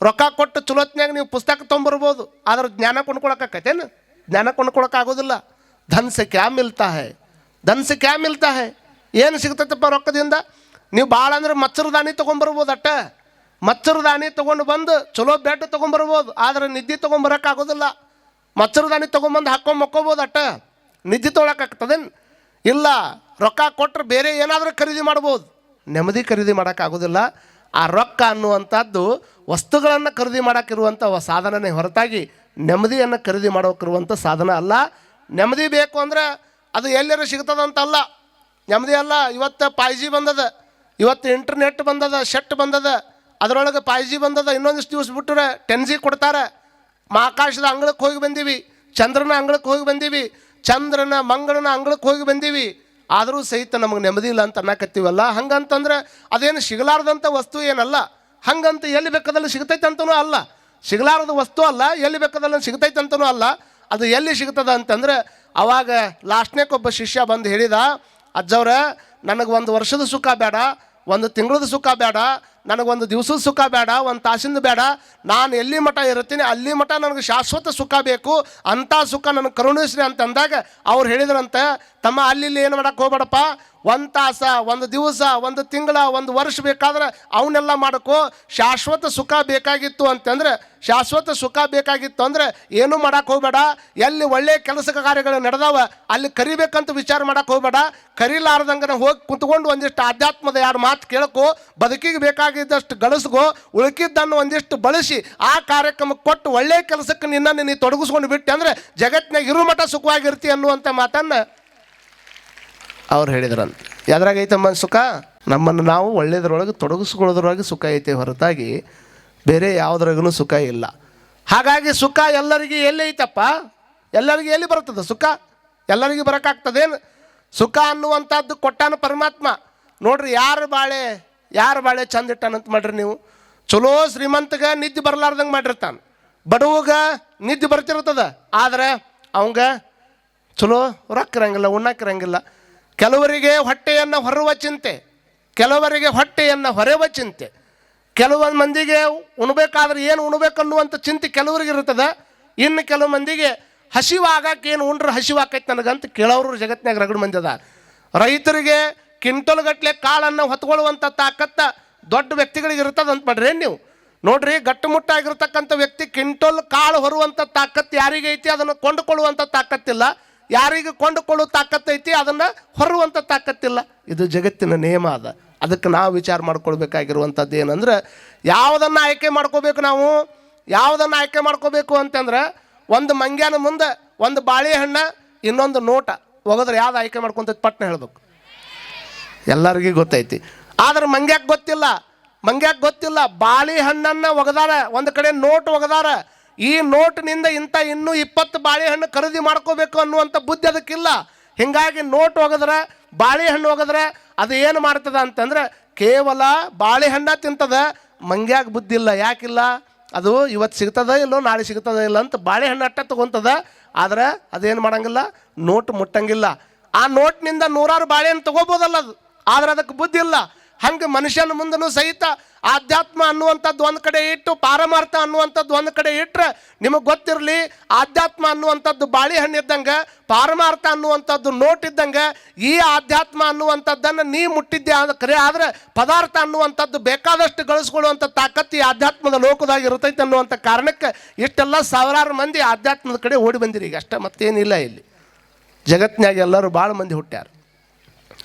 ರೊಕ್ಕ ಕೊಟ್ಟು ಚಲೋತ್ನಾಗ ನೀವು ಪುಸ್ತಕ ತೊಗೊಂಬರ್ಬೋದು ಆದ್ರೆ ಜ್ಞಾನ ಕೊಂಡ್ಕೊಳಕ್ಕಾಕತ್ತೇನು? ಜ್ಞಾನ ಕೊಂಡ್ಕೊಳಕ್ಕಾಗೋದಿಲ್ಲ. ಧನ್ ಸೆ ಕ್ಯಾ ಮಿಲ್ತಾ ಹೇ ಧನ್ ಸೆ ಕ್ಯಾ ಮಿಲ್ತಾ ಹೇ ಏನು ಸಿಗ್ತೈತಪ್ಪ ರೊಕ್ಕದಿಂದ? ನೀವು ಭಾಳ ಅಂದ್ರೆ ಮಚ್ಚರದಾನಿ ತೊಗೊಂಬರ್ಬೋದು ಅಟ್ಟ. ಮಚ್ಚರದಾನಿ ತೊಗೊಂಡು ಬಂದು ಚಲೋ ಬೆಡ್ ತೊಗೊಂಬರ್ಬೋದು, ಆದ್ರೆ ನಿದ್ದೆ ತೊಗೊಂಬರಕ್ಕಾಗೋದಿಲ್ಲ. ಮಚ್ಚರದಾನಿ ತೊಗೊಂಬಂದು ಹಾಕೊಂಡು ಮಕ್ಕೋಬೋದು ಅಟ್ಟ. ನಿದ್ದೆ ತೊಗೊಳಕ್ಕಾಗ್ತದೇನು ಇಲ್ಲ, ರೊಕ್ಕ ಕೊಟ್ಟರೆ ಬೇರೆ ಏನಾದರೂ ಖರೀದಿ ಮಾಡ್ಬೋದು. ನೆಮ್ಮದಿ ಖರೀದಿ ಮಾಡೋಕ್ಕಾಗೋದಿಲ್ಲ. ಆ ರೊಕ್ಕ ಅನ್ನುವಂಥದ್ದು ವಸ್ತುಗಳನ್ನು ಖರೀದಿ ಮಾಡೋಕ್ಕಿರುವಂಥ ಸಾಧನನೇ ಹೊರತಾಗಿ ನೆಮ್ಮದಿಯನ್ನು ಖರೀದಿ ಮಾಡೋಕ್ಕಿರುವಂಥ ಸಾಧನ ಅಲ್ಲ. ನೆಮ್ಮದಿ ಬೇಕು ಅಂದರೆ ಅದು ಎಲ್ಲರೂ ಸಿಗ್ತದಂತಲ್ಲ. ನೆಮ್ಮದಿ ಅಲ್ಲ, ಇವತ್ತು ಫೈ ಜಿ ಬಂದದ, ಇವತ್ತು ಇಂಟರ್ನೆಟ್ ಬಂದದ ಶೆಟ್ ಬಂದದ, ಅದರೊಳಗೆ ಫೈ ಜಿ ಬಂದದ, ಇನ್ನೊಂದಿಷ್ಟು ದಿವಸ ಬಿಟ್ಟರೆ ಟೆನ್ ಜಿ ಕೊಡ್ತಾರೆ. ಆಕಾಶದ ಅಂಗಳಕ್ಕೆ ಹೋಗಿ ಬಂದೀವಿ, ಚಂದ್ರನ ಅಂಗಳಕ್ಕೆ ಹೋಗಿ ಬಂದೀವಿ, ಚಂದ್ರನ, ಮಂಗಳನ ಅಂಗಳಕ್ಕೆ ಹೋಗಿ ಬಂದೀವಿ. ಆದರೂ ಸಹಿತ ನಮಗೆ ನೆಮ್ಮದಿ ಇಲ್ಲ ಅಂತ ಅನ್ನಕತ್ತೀವಲ್ಲ. ಹಂಗಂತಂದ್ರೆ ಅದೇನು ಸಿಗಲಾರ್ದಂಥ ವಸ್ತು ಏನಲ್ಲ. ಹಂಗಂತ ಎಲ್ಲಿ ಬೇಕಾದಲ್ಲಿ ಸಿಗ್ತೈತೆ ಅಂತನೂ ಅಲ್ಲ. ಸಿಗಲಾರದ ವಸ್ತು ಅಲ್ಲ, ಎಲ್ಲಿ ಬೇಕಾದಲ್ಲಿ ಸಿಗ್ತೈತೆ ಅಂತನೂ ಅಲ್ಲ. ಅದು ಎಲ್ಲಿ ಸಿಗ್ತದ ಅಂತಂದ್ರೆ, ಅವಾಗ ಲಾಸ್ಟ್ನೇಗೊಬ್ಬ ಶಿಷ್ಯ ಬಂದು ಹೇಳಿದ, ಅಜ್ಜವ್ರ, ನನಗೆ ಒಂದು ವರ್ಷದ ಸುಖ ಬೇಡ, ಒಂದು ತಿಂಗಳದ ಸುಖ ಬೇಡ ನನಗೊಂದು ದಿವಸದ ಸುಖ ಬೇಡ, ಒಂದು ತಾಸಿಂದು ಬೇಡ, ನಾನು ಎಲ್ಲಿ ಮಠ ಇರ್ತೀನಿ ಅಲ್ಲಿ ಮಠ ನನಗೆ ಶಾಶ್ವತ ಸುಖ ಬೇಕು ಅಂಥ ಸುಖ ನನಗೆ ಕರುಣಿಸ್ರಿ ಅಂತಂದಾಗ ಅವ್ರು ಹೇಳಿದ್ರಂತೆ, ತಮ್ಮ ಅಲ್ಲಿ ಏನು ಮಾಡೋಕ್ಕೆ ಹೋಗ್ಬೇಡಪ್ಪ ಒಂದು ತಾಸ, ಒಂದು ದಿವಸ, ಒಂದು ತಿಂಗಳ, ಒಂದು ವರ್ಷ ಬೇಕಾದ್ರೆ ಅವನ್ನೆಲ್ಲ ಮಾಡಕ್ಕೋ ಶಾಶ್ವತ ಸುಖ ಬೇಕಾಗಿತ್ತು ಅಂತಂದ್ರೆ, ಶಾಶ್ವತ ಸುಖ ಬೇಕಾಗಿತ್ತು ಅಂದ್ರೆ ಏನೂ ಮಾಡಕ್ಕೆ ಹೋಗಬೇಡ. ಎಲ್ಲಿ ಒಳ್ಳೆಯ ಕೆಲಸ ಕಾರ್ಯಗಳು ನಡೆದಾವ, ಅಲ್ಲಿ ಕರಿಬೇಕಂತ ವಿಚಾರ ಮಾಡೋಕೆ ಹೋಗ್ಬೇಡ. ಕರಿಲಾರ್ದಂಗೆ ಹೋಗಿ ಕುತ್ಕೊಂಡು ಒಂದಿಷ್ಟು ಆಧ್ಯಾತ್ಮದ ಯಾರು ಮಾತು ಕೇಳಕ್ಕೋ, ಬದುಕಿಗೆ ಬೇಕಾಗಿದ್ದಷ್ಟು ಗಳಿಸ್ಕೋ, ಉಳುಕಿದ್ದನ್ನು ಒಂದಿಷ್ಟು ಬಳಸಿ, ಆ ಕಾರ್ಯಕ್ರಮಕ್ಕೆ ಕೊಟ್ಟು ಒಳ್ಳೆಯ ಕೆಲಸಕ್ಕೆ ನಿನ್ನನ್ನು ನೀನು ತೊಡಗಿಸ್ಕೊಂಡು ಬಿಟ್ಟೆ ಅಂದ್ರೆ ಜಗತ್ತಿನಾಗ ಇರು ಮಠ ಸುಖವಾಗಿರ್ತಿ ಅನ್ನುವಂಥ ಮಾತನ್ನು ಅವ್ರು ಹೇಳಿದ್ರಂತ. ಎದ್ರಾಗ ಐತಮ್ಮ ಸುಖ? ನಮ್ಮನ್ನು ನಾವು ಒಳ್ಳೇದ್ರೊಳಗೆ ತೊಡಗಿಸ್ಕೊಳ್ಳೋದ್ರೊಳಗೆ ಸುಖ ಐತೆ ಹೊರತಾಗಿ ಬೇರೆ ಯಾವುದ್ರಾಗೂ ಸುಖ ಇಲ್ಲ. ಹಾಗಾಗಿ ಸುಖ ಎಲ್ಲರಿಗೆ ಎಲ್ಲಿ ಐತಪ್ಪ? ಎಲ್ಲರಿಗೆ ಎಲ್ಲಿ ಬರ್ತದೆ ಸುಖ? ಎಲ್ಲರಿಗೆ ಬರೋಕ್ಕಾಗ್ತದೇನು? ಸುಖ ಅನ್ನುವಂಥದ್ದು ಕೊಟ್ಟಾನ ಪರಮಾತ್ಮ. ನೋಡ್ರಿ, ಯಾರು ಬಾಳೆ ಯಾರು ಬಾಳೆ ಚಂದ ಇಟ್ಟಾನಂತ ಮಾಡ್ರಿ ನೀವು. ಚಲೋ ಶ್ರೀಮಂತಗ ನಿದ್ದೆ ಬರಲಾರ್ದಂಗೆ ಮಾಡಿರ್ತಾನೆ. ಬಡವಗ ನಿದ್ದೆ ಬರ್ತಿರ್ತದ. ಆದ್ರೆ ಅವಂಗ ಚಲೋ ರೊಕ್ಕ ಇರಂಗಿಲ್ಲ ಉಣ್ಣಕ್ಕಿರಂಗಿಲ್ಲ ಕೆಲವರಿಗೆ ಹೊಟ್ಟೆಯನ್ನು ಹೊರುವ ಚಿಂತೆ, ಕೆಲವರಿಗೆ ಹೊಟ್ಟೆಯನ್ನು ಹೊರೆವ ಚಿಂತೆ. ಕೆಲವೊಂದು ಮಂದಿಗೆ ಉಣ್ಬೇಕಾದ್ರೆ ಏನು ಉಣ್ಬೇಕನ್ನುವಂಥ ಚಿಂತೆ ಕೆಲವರಿಗೆ ಇರ್ತದೆ ಇನ್ನು ಕೆಲವು ಮಂದಿಗೆ ಹಸಿವಾಗಕ್ಕೆ ಏನು ಉಂಡ್ರೆ ಹಸಿವಾಕೈತೆ ನನಗಂತ ಕೇಳೋರು ಜಗತ್ತಿನಾಗ ರಗಡ್ ಮಂದಿ ಅದ ರೈತರಿಗೆ ಕ್ವಿಂಟಲ್ ಗಟ್ಟಲೆ ಕಾಳನ್ನು ಹೊತ್ಕೊಳ್ಳುವಂಥ ತಾಕತ್ತ ದೊಡ್ಡ ವ್ಯಕ್ತಿಗಳಿಗೆ ಇರ್ತದೆ ಅಂತ ಮಾಡ್ರಿ ನೀವು? ನೋಡ್ರಿ ಗಟ್ಟುಮುಟ್ಟಾಗಿರ್ತಕ್ಕಂಥ ವ್ಯಕ್ತಿ ಕ್ವಿಂಟಲ್ ಕಾಳು ಹೊರುವಂಥ ತಾಕತ್ತು ಯಾರಿಗೆ ಐತಿ? ಅದನ್ನು ಕೊಂಡುಕೊಳ್ಳುವಂಥ ತಾಕತ್ತಿಲ್ಲ. ಯಾರಿಗೆ ಕೊಂಡುಕೊಳ್ಳೋ ತಾಕತ್ತೈತಿ ಅದನ್ನು ಹೊರುವಂಥ ತಾಕತ್ತಿಲ್ಲ. ಇದು ಜಗತ್ತಿನ ನಿಯಮ ಅದ. ಅದಕ್ಕೆ ನಾವು ವಿಚಾರ ಮಾಡ್ಕೊಳ್ಬೇಕಾಗಿರುವಂಥದ್ದು ಏನಂದ್ರೆ, ಯಾವುದನ್ನು ಆಯ್ಕೆ ಮಾಡ್ಕೋಬೇಕು ನಾವು? ಯಾವುದನ್ನು ಆಯ್ಕೆ ಮಾಡ್ಕೋಬೇಕು ಅಂತಂದ್ರೆ, ಒಂದು ಮಂಗ್ಯಾನ ಮುಂದೆ ಒಂದು ಬಾಳೆಹಣ್ಣ, ಇನ್ನೊಂದು ನೋಟ. ಹೋಗೋದ್ರೆ ಯಾವ್ದು ಆಯ್ಕೆ ಮಾಡ್ಕೊಂತ ಪಟ್ನ ಹೇಳ್ಬೇಕು. ಎಲ್ಲರಿಗೂ ಗೊತ್ತೈತಿ. ಆದ್ರೆ ಮಂಗ್ಯಾಕ್ ಗೊತ್ತಿಲ್ಲ. ಮಂಗ್ಯಾಕ್ ಗೊತ್ತಿಲ್ಲ. ಬಾಳೆಹಣ್ಣನ್ನು ಒಗದಾರ, ಒಂದು ಕಡೆ ನೋಟ್ ಒಗದಾರ ಈ ನೋಟ್ನಿಂದ ಇಂಥ ಇನ್ನೂ ಇಪ್ಪತ್ತು ಬಾಳೆಹಣ್ಣು ಖರೀದಿ ಮಾಡ್ಕೋಬೇಕು ಅನ್ನುವಂಥ ಬುದ್ಧಿ ಅದಕ್ಕಿಲ್ಲ. ಹೀಗಾಗಿ ನೋಟ್ ಒಗದ್ರೆ ಬಾಳೆಹಣ್ಣು ಒಗದ್ರೆ ಅದು ಏನು ಮಾಡ್ತದ ಅಂತಂದ್ರೆ ಕೇವಲ ಬಾಳೆಹಣ್ಣ ತಿಂತದ, ಮಂಗ್ಯಾಗ ಬುದ್ಧಿ ಇಲ್ಲ. ಯಾಕಿಲ್ಲ? ಅದು ಇವತ್ತು ಸಿಗ್ತದ ಇಲ್ಲೋ ನಾಳೆ ಸಿಗ್ತದ ಇಲ್ಲ ಅಂತ ಬಾಳೆಹಣ್ಣು ಅಟ್ಟ ತಗೊಂತದ, ಆದ್ರೆ ಅದೇನು ಮಾಡಂಗಿಲ್ಲ? ನೋಟ್ ಮುಟ್ಟಂಗಿಲ್ಲ. ಆ ನೋಟ್ನಿಂದ ನೂರಾರು ಬಾಳೆಹಣ್ಣು ತಗೋಬೋದಲ್ಲ ಅದು. ಆದ್ರೆ ಅದಕ್ಕೆ ಬುದ್ಧಿ ಇಲ್ಲ. ಹಂಗೆ ಮನುಷ್ಯನ ಮುಂದನೂ ಸಹಿತ ಆಧ್ಯಾತ್ಮ ಅನ್ನುವಂಥದ್ದು ಒಂದು ಕಡೆ ಇಟ್ಟು, ಪಾರಮಾರ್ಥ ಅನ್ನುವಂಥದ್ದು ಒಂದು ಕಡೆ ಇಟ್ಟರೆ ನಿಮಗೆ ಗೊತ್ತಿರಲಿ, ಆಧ್ಯಾತ್ಮ ಅನ್ನುವಂಥದ್ದು ಬಾಳೆಹಣ್ಣು ಇದ್ದಂಗೆ, ಪಾರಮಾರ್ಥ ಅನ್ನುವಂಥದ್ದು ನೋಟ್ ಇದ್ದಂಗೆ, ಈ ಆಧ್ಯಾತ್ಮ ಅನ್ನುವಂಥದ್ದನ್ನು ನೀ ಮುಟ್ಟಿದ್ದೆ ಆದ ಕರೆ ಆದರೆ ಪದಾರ್ಥ ಅನ್ನುವಂಥದ್ದು ಬೇಕಾದಷ್ಟು ಗಳಿಸ್ಕೊಳ್ಳುವಂಥ ತಾಕತ್ತು ಈ ಆಧ್ಯಾತ್ಮದ ಲೋಕದಾಗ ಇರ್ತೈತೆ ಅನ್ನುವಂಥ ಕಾರಣಕ್ಕೆ ಇಷ್ಟೆಲ್ಲ ಸಾವಿರಾರು ಮಂದಿ ಆಧ್ಯಾತ್ಮದ ಕಡೆ ಓಡಿ ಬಂದಿರಿ ಈಗ. ಅಷ್ಟೇ ಮತ್ತೇನಿಲ್ಲ ಇಲ್ಲಿ. ಜಗತ್ತಿನಾಗ ಎಲ್ಲರೂ ಭಾಳ ಮಂದಿ ಹುಟ್ಟ್ಯಾರ.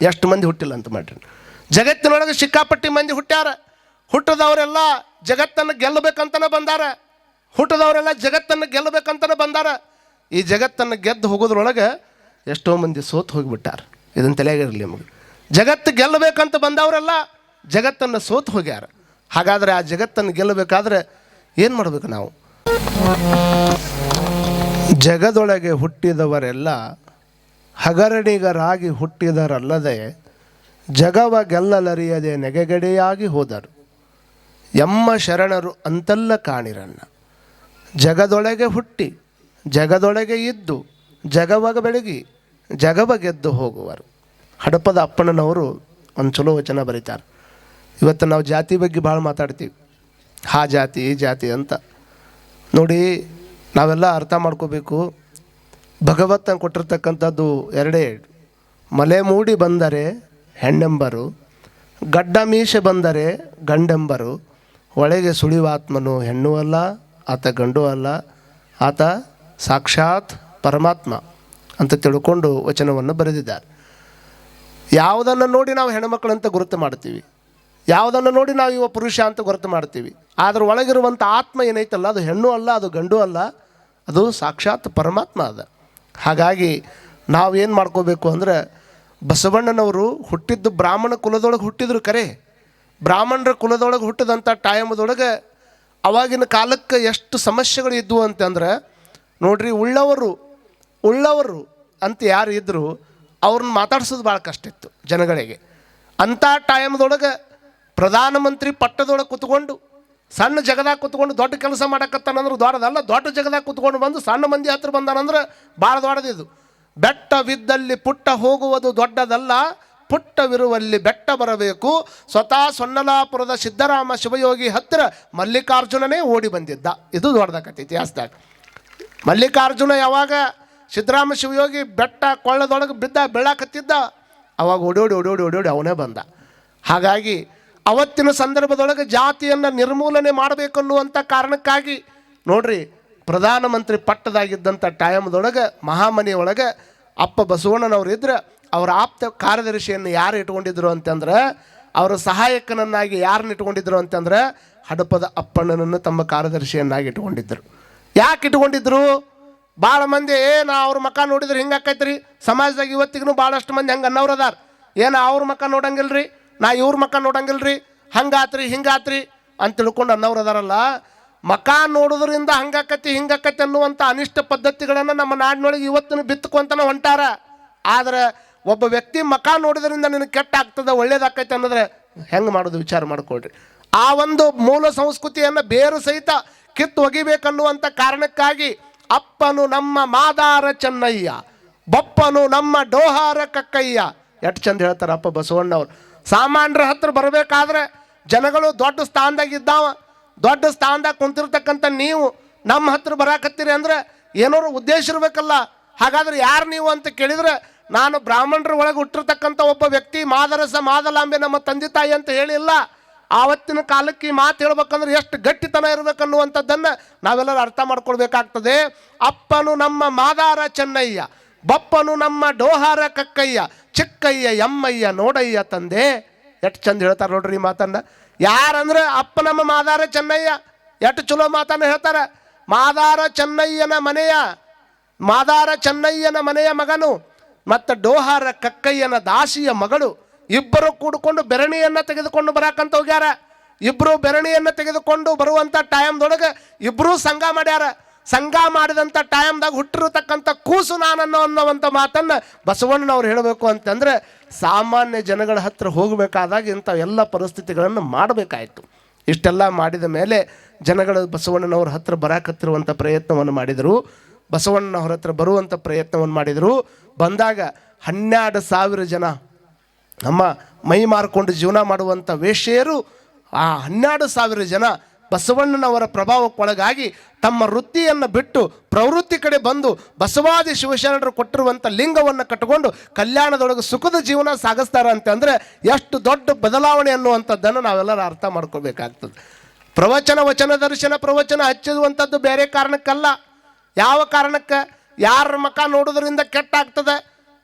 ಎಷ್ಟು ಮಂದಿ ಹುಟ್ಟಿಲ್ಲ ಅಂತ ಮಾಡ್ರಿ. ಜಗತ್ತಿನೊಳಗೆ ಸಿಕ್ಕಾಪಟ್ಟಿ ಮಂದಿ ಹುಟ್ಟ್ಯಾರ. ಹುಟ್ಟದವರೆಲ್ಲ ಜಗತ್ತನ್ನು ಗೆಲ್ಲಬೇಕಂತನೇ ಬಂದಾರ. ಹುಟ್ಟದವರೆಲ್ಲ ಜಗತ್ತನ್ನು ಗೆಲ್ಲಬೇಕಂತನೇ ಬಂದಾರ. ಈ ಜಗತ್ತನ್ನು ಗೆದ್ದು ಹೋಗೋದ್ರೊಳಗೆ ಎಷ್ಟೋ ಮಂದಿ ಸೋತು ಹೋಗಿಬಿಟ್ಟಾರ. ಇದನ್ನು ತಲೆಯಾಗಿರಲಿ ನಮಗೆ. ಜಗತ್ತು ಗೆಲ್ಲಬೇಕಂತ ಬಂದವರೆಲ್ಲ ಜಗತ್ತನ್ನು ಸೋತು ಹೋಗ್ಯಾರ. ಹಾಗಾದರೆ ಆ ಜಗತ್ತನ್ನು ಗೆಲ್ಲಬೇಕಾದ್ರೆ ಏನು ಮಾಡಬೇಕು ನಾವು? ಜಗದೊಳಗೆ ಹುಟ್ಟಿದವರೆಲ್ಲ ಹಗರಣಿಗರಾಗಿ ಹುಟ್ಟಿದರಲ್ಲದೆ ಜಗವ ಗೆಲ್ಲಲರಿಯದೆ ನೆಗೆಗಡೆಯಾಗಿ ಹೋದರು. ಎಮ್ಮ ಶರಣರು ಅಂತಲ್ಲ ಕಾಣಿರಣ್ಣ. ಜಗದೊಳಗೆ ಹುಟ್ಟಿ, ಜಗದೊಳಗೆ ಇದ್ದು, ಜಗವಾಗ ಬೆಳಗಿ ಜಗವ ಗೆದ್ದು ಹೋಗುವರು. ಹಡಪದ ಅಪ್ಪಣ್ಣನವರು ಒಂದು ಚಲೋ ವಚನ ಬರೀತಾರೆ. ಇವತ್ತು ನಾವು ಜಾತಿ ಬಗ್ಗೆ ಭಾಳ ಮಾತಾಡ್ತೀವಿ. ಹಾ ಜಾತಿ, ಈ ಜಾತಿ ಅಂತ. ನೋಡಿ, ನಾವೆಲ್ಲ ಅರ್ಥ ಮಾಡ್ಕೋಬೇಕು. ಭಗವಂತ ಕೊಟ್ಟಿರ್ತಕ್ಕಂಥದ್ದು ಎರಡೇ. ಮಲೆ ಮೂಡಿ ಬಂದರೆ ಹೆಣ್ಣೆಂಬರು ಗಡ್ಡ ಮೀಸೆ ಬಂದರೆ ಗಂಡೆಂಬರು, ಒಳಗೆ ಸುಳಿವಾತ್ಮನು ಹೆಣ್ಣು ಅಲ್ಲ, ಆತ ಗಂಡು ಅಲ್ಲ, ಆತ ಸಾಕ್ಷಾತ್ ಪರಮಾತ್ಮ ಅಂತ ತಿಳ್ಕೊಂಡು ವಚನವನ್ನು ಬರೆದಿದ್ದಾರೆ. ಯಾವುದನ್ನು ನೋಡಿ ನಾವು ಹೆಣ್ಮಕ್ಳಂತ ಗುರುತು ಮಾಡ್ತೀವಿ. ಯಾವುದನ್ನು ನೋಡಿ ನಾವು ಇವ ಪುರುಷ ಅಂತ ಗುರುತು ಮಾಡ್ತೀವಿ. ಆದ್ರೆ ಒಳಗಿರುವಂಥ ಆತ್ಮ ಏನೈತಲ್ಲ, ಅದು ಹೆಣ್ಣು ಅಲ್ಲ, ಅದು ಗಂಡು ಅಲ್ಲ, ಅದು ಸಾಕ್ಷಾತ್ ಪರಮಾತ್ಮ ಅದ. ಹಾಗಾಗಿ ನಾವು ಏನು ಮಾಡ್ಕೋಬೇಕು ಅಂದರೆ ಬಸವಣ್ಣನವರು ಹುಟ್ಟಿದ್ದು ಬ್ರಾಹ್ಮಣ ಕುಲದೊಳಗೆ ಹುಟ್ಟಿದ್ರು ಕರೆ. ಬ್ರಾಹ್ಮಣರ ಕುಲದೊಳಗೆ ಹುಟ್ಟಿದಂಥ ಟೈಮದೊಳಗೆ ಅವಾಗಿನ ಕಾಲಕ್ಕೆ ಎಷ್ಟು ಸಮಸ್ಯೆಗಳು ಇದ್ವು ಅಂತಂದ್ರೆ ನೋಡ್ರಿ ಉಳ್ಳವರು ಉಳ್ಳವರು ಅಂತ ಯಾರು ಇದ್ದರು ಅವ್ರನ್ನ ಮಾತಾಡ್ಸೋದು ಭಾಳ ಕಷ್ಟ ಇತ್ತು ಜನಗಳಿಗೆ. ಅಂಥ ಟೈಮ್ದೊಳಗೆ ಪ್ರಧಾನಮಂತ್ರಿ ಪಟ್ಟದೊಳಗೆ ಕುತ್ಕೊಂಡು, ಸಣ್ಣ ಜಗದಾಗ ಕುತ್ಕೊಂಡು ದೊಡ್ಡ ಕೆಲಸ ಮಾಡಕತ್ತಾನಂದ್ರೆ ದೊಡ್ಡದಲ್ಲ ದೊಡ್ಡ ಜಗದಾಗ ಕುತ್ಕೊಂಡು ಬಂದು ಸಣ್ಣ ಮಂದಿ ಹತ್ರ ಬಂದಾನಂದ್ರೆ ಭಾಳ ದೊಡ್ಡದಿದು. ಬೆಟ್ಟವಿದ್ದಲ್ಲಿ ಪುಟ್ಟ ಹೋಗುವುದು ದೊಡ್ಡದಲ್ಲ, ಪುಟ್ಟವಿರುವಲ್ಲಿ ಬೆಟ್ಟ ಬರಬೇಕು. ಸ್ವತಃ ಸೊನ್ನಲಾಪುರದ ಸಿದ್ದರಾಮ ಶಿವಯೋಗಿ ಹತ್ತಿರ ಮಲ್ಲಿಕಾರ್ಜುನನೇ ಓಡಿ ಬಂದಿದ್ದ. ಇದು ದೊಡ್ಡದಾಕತಿ ಇತಿಹಾಸದಾಗ. ಮಲ್ಲಿಕಾರ್ಜುನ ಯಾವಾಗ ಸಿದ್ದರಾಮ ಶಿವಯೋಗಿ ಬೆಟ್ಟ ಕೊಳ್ಳದೊಳಗೆ ಬಿದ್ದ ಬೆಳಕತ್ತಿದ್ದ ಅವಾಗ ಓಡೋಡಿ ಓಡೋಡಿ ಓಡೋಡಿ ಅವನೇ ಬಂದ. ಹಾಗಾಗಿ ಅವತ್ತಿನ ಸಂದರ್ಭದೊಳಗೆ ಜಾತಿಯನ್ನು ನಿರ್ಮೂಲನೆ ಮಾಡಬೇಕನ್ನುವಂಥ ಕಾರಣಕ್ಕಾಗಿ ನೋಡ್ರಿ, ಪ್ರಧಾನಮಂತ್ರಿ ಪಟ್ಟದಾಗಿದ್ದಂಥ ಟೈಮ್ದೊಳಗೆ ಮಹಾಮನೆಯೊಳಗೆ ಅಪ್ಪ ಬಸವಣ್ಣನವ್ರು ಇದ್ರೆ ಅವರ ಆಪ್ತ ಕಾರ್ಯದರ್ಶಿಯನ್ನು ಯಾರು ಇಟ್ಕೊಂಡಿದ್ರು ಅಂತಂದ್ರೆ, ಅವರ ಸಹಾಯಕನನ್ನಾಗಿ ಯಾರನ್ನ ಇಟ್ಕೊಂಡಿದ್ರು ಅಂತಂದ್ರೆ, ಹಡಪದ ಅಪ್ಪಣ್ಣನನ್ನು ತಮ್ಮ ಕಾರ್ಯದರ್ಶಿಯನ್ನಾಗಿ ಇಟ್ಕೊಂಡಿದ್ದರು ಯಾಕೆ ಇಟ್ಕೊಂಡಿದ್ರು? ಭಾಳ ಮಂದಿ, ಏ, ನಾ ಅವ್ರ ಮಕ ನೋಡಿದ್ರೆ ಹಿಂಗೆ ಆಕೈತ್ರಿ. ಸಮಾಜದಾಗ ಇವತ್ತಿಗೂ ಭಾಳಷ್ಟು ಮಂದಿ ಹಂಗೆ ಅನ್ನೋರು ಅದಾರ ಏನು, ಅವ್ರ ಮಕ್ಕ ನೋಡಂಗಿಲ್ರಿ? ನಾ ಇವ್ರ ಮಕ್ಕ ನೋಡಂಗಿಲ್ರಿ? ಹಂಗಾತ್ರಿ, ಹಿಂಗಾತ್ರಿ? ಅಂತ ತಿಳ್ಕೊಂಡು ಅನ್ನೋರು ಅದಾರಲ್ಲ ಮಕ ನೋಡೋದ್ರಿಂದ ಹಂಗಾಕತಿ, ಹಿಂಗಾಕತಿ ಅನ್ನುವಂಥ ಅನಿಷ್ಟ ಪದ್ಧತಿಗಳನ್ನು ನಮ್ಮ ನಾಡಿನೊಳಗೆ ಇವತ್ತಿನ ಬಿತ್ತುಕೊಂತನ ಹೊಂಟಾರ. ಆದರೆ ಒಬ್ಬ ವ್ಯಕ್ತಿ ಮಕ ನೋಡಿದ್ರಿಂದ ನಿನಗೆ ಕೆಟ್ಟ ಆಗ್ತದೆ ಒಳ್ಳೇದಾಕೈತೆ ಅನ್ನೋದ್ರೆ ಹೆಂಗೆ ಮಾಡೋದು ವಿಚಾರ ಮಾಡ್ಕೊಳ್ರಿ. ಆ ಒಂದು ಮೂಲ ಸಂಸ್ಕೃತಿಯನ್ನು ಬೇರು ಸಹಿತ ಕಿತ್ತು ಒಗಿಬೇಕನ್ನುವಂಥ ಕಾರಣಕ್ಕಾಗಿ ಅಪ್ಪನು ನಮ್ಮ ಮಾದಾರ ಚೆನ್ನಯ್ಯ, ಬಪ್ಪನು ನಮ್ಮ ಡೋಹಾರ ಕಕ್ಕಯ್ಯ. ಎಷ್ಟು ಚಂದ ಹೇಳ್ತಾರೆ ಅಪ್ಪ ಬಸವಣ್ಣವ್ರು. ಸಾಮಾನ್ಯರ ಹತ್ರ ಬರಬೇಕಾದ್ರೆ ಜನಗಳು ದೊಡ್ಡ ಸ್ಥಾನದಾಗ ಇದ್ದಾವ. ದೊಡ್ಡ ಸ್ಥಾನದಾಗ ಕುಂತಿರ್ತಕ್ಕಂಥ ನೀವು ನಮ್ಮ ಹತ್ರ ಬರಾಕತ್ತೀರಿ ಅಂದ್ರೆ ಏನಾರು ಉದ್ದೇಶ ಇರಬೇಕಲ್ಲ. ಹಾಗಾದ್ರೆ ಯಾರು ನೀವು ಅಂತ ಕೇಳಿದ್ರೆ ನಾನು ಬ್ರಾಹ್ಮಣರ ಒಳಗೆ ಹುಟ್ಟಿರ್ತಕ್ಕಂಥ ಒಬ್ಬ ವ್ಯಕ್ತಿ ಮಾದರಸ ಮಾದಲಾಂಬೆ ನಮ್ಮ ತಂದೆ ತಾಯಿ ಅಂತ ಹೇಳಿಲ್ಲ ಆವತ್ತಿನ ಕಾಲಕ್ಕೆ ಈ ಮಾತು ಹೇಳ್ಬೇಕಂದ್ರೆ ಎಷ್ಟು ಗಟ್ಟಿತನ ಇರಬೇಕನ್ನುವಂಥದ್ದನ್ನು ನಾವೆಲ್ಲರೂ ಅರ್ಥ ಮಾಡ್ಕೊಳ್ಬೇಕಾಗ್ತದೆ. ಅಪ್ಪನು ನಮ್ಮ ಮಾದಾರ ಚೆನ್ನಯ್ಯ, ಬಪ್ಪನು ನಮ್ಮ ಡೋಹಾರ ಕಕ್ಕಯ್ಯ, ಚಿಕ್ಕಯ್ಯ, ಎಮ್ಮಯ್ಯ, ನೋಡಯ್ಯ ತಂದೆ. ಎಷ್ಟು ಚಂದ ಹೇಳ್ತಾರೆ ನೋಡ್ರಿ ಈ ಮಾತನ್ನ. ಯಾರಂದ್ರೆ ಅಪ್ಪ ನಮ್ಮ ಮಾದಾರ ಚೆನ್ನಯ್ಯ. ಎಷ್ಟು ಚಲೋ ಮಾತನ್ನು ಹೇಳ್ತಾರೆ. ಮಾದಾರ ಚೆನ್ನಯ್ಯನ ಮನೆಯ, ಮಾದಾರ ಚೆನ್ನಯ್ಯನ ಮನೆಯ ಮಗನು ಮತ್ತು ಡೋಹಾರ ಕಕ್ಕಯ್ಯನ ದಾಸಿಯ ಮಗಳು ಇಬ್ಬರು ಕೂಡಿಕೊಂಡು ಬೆರಣಿಯನ್ನು ತೆಗೆದುಕೊಂಡು ಬರಾಕಂತ ಹೋಗ್ಯಾರ. ಇಬ್ಬರು ಬೆರಣಿಯನ್ನು ತೆಗೆದುಕೊಂಡು ಬರುವಂಥ ಟೈಮ್ದೊಳಗೆ ಇಬ್ಬರೂ ಸಂಘ ಮಾಡ್ಯಾರ. ಸಂಘ ಮಾಡಿದಂಥ ಟೈಮ್ದಾಗ ಹುಟ್ಟಿರತಕ್ಕಂಥ ಕೂಸು ನಾನನ್ನೋ ಅನ್ನೋವಂಥ ಮಾತನ್ನು ಬಸವಣ್ಣನವ್ರು ಹೇಳಬೇಕು ಅಂತಂದ್ರೆ ಸಾಮಾನ್ಯ ಜನಗಳ ಹತ್ರ ಹೋಗಬೇಕಾದಾಗ ಇಂಥ ಎಲ್ಲ ಪರಿಸ್ಥಿತಿಗಳನ್ನು ಮಾಡಬೇಕಾಯಿತು. ಇಷ್ಟೆಲ್ಲ ಮಾಡಿದ ಮೇಲೆ ಜನಗಳು ಬಸವಣ್ಣನವ್ರ ಹತ್ರ ಬರಕತ್ತಿರುವಂಥ ಪ್ರಯತ್ನವನ್ನು ಮಾಡಿದರು. ಬಸವಣ್ಣನವ್ರ ಹತ್ರ ಬರುವಂಥ ಪ್ರಯತ್ನವನ್ನು ಮಾಡಿದರು. ಬಂದಾಗ ಹನ್ನೆರಡು ಸಾವಿರ ಜನ ನಮ್ಮ ಮೈ ಮಾರ್ಕೊಂಡು ಜೀವನ ಮಾಡುವಂಥ ವೇಶ್ಯೆಯರು ಆ ಹನ್ನೆರಡು ಸಾವಿರ ಜನ ಬಸವಣ್ಣನವರ ಪ್ರಭಾವಕ್ಕೊಳಗಾಗಿ ತಮ್ಮ ವೃತ್ತಿಯನ್ನು ಬಿಟ್ಟು ಪ್ರವೃತ್ತಿ ಕಡೆ ಬಂದು ಬಸವಾದಿ ಶಿವಶರಣರು ಕೊಟ್ಟಿರುವಂಥ ಲಿಂಗವನ್ನು ಕಟ್ಟಿಕೊಂಡು ಕಲ್ಯಾಣದೊಳಗೆ ಸುಖದ ಜೀವನ ಸಾಗಿಸ್ತಾರೆ ಅಂತಂದರೆ ಎಷ್ಟು ದೊಡ್ಡ ಬದಲಾವಣೆ ಅನ್ನುವಂಥದ್ದನ್ನು ನಾವೆಲ್ಲರೂ ಅರ್ಥ ಮಾಡ್ಕೋಬೇಕಾಗ್ತದೆ. ಪ್ರವಚನ, ವಚನ, ದರ್ಶನ, ಪ್ರವಚನ ಹಚ್ಚುವಂಥದ್ದು ಬೇರೆ ಕಾರಣಕ್ಕಲ್ಲ. ಯಾವ ಕಾರಣಕ್ಕೆ? ಯಾರ ಮಕ ನೋಡೋದ್ರಿಂದ ಕೆಟ್ಟಾಗ್ತದೆ.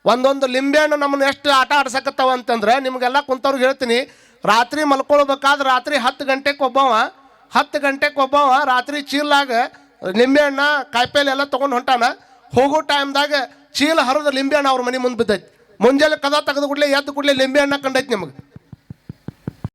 ಒಂದೊಂದು ಲಿಂಬೆಹಣ್ಣು ನಮ್ಮನ್ನು ಎಷ್ಟು ಆಟ ಆಡ್ಸಕತ್ತಾವ ಅಂತಂದ್ರೆ ನಿಮಗೆಲ್ಲ ಕುಂತವ್ರಿಗೆ ಹೇಳ್ತೀನಿ, ರಾತ್ರಿ ಮಲ್ಕೊಳ್ಬೇಕಾದ್ರೆ ರಾತ್ರಿ ಹತ್ತು ಗಂಟೆಗೆ ಒಬ್ಬವ ಹತ್ತು ಗಂಟೆಗೆ ಒಬ್ಬವ ರಾತ್ರಿ ಚೀಲಾಗ ಲಿಂಬೆಹಣ್ಣ ಕಾಯಿಪಲ್ಲೆ ಎಲ್ಲ ತೊಗೊಂಡು ಹೊಂಟಾನ. ಹೋಗೋ ಟೈಮ್ದಾಗ ಚೀಲ ಹರಿದ ಲಿಂಬೆಹಣ್ಣು ಅವ್ರ ಮನೆ ಮುಂದೆ ಬಿದ್ದೈತಿ. ಮುಂಜಾನೆ ಕದ ತೆಗೆದು ಕೂಡಲೇ ಎದ್ದು ಕೂಡಲೇ ಲಿಂಬೆಹಣ್ಣ ಕಂಡೈತಿ ನಿಮಗೆ.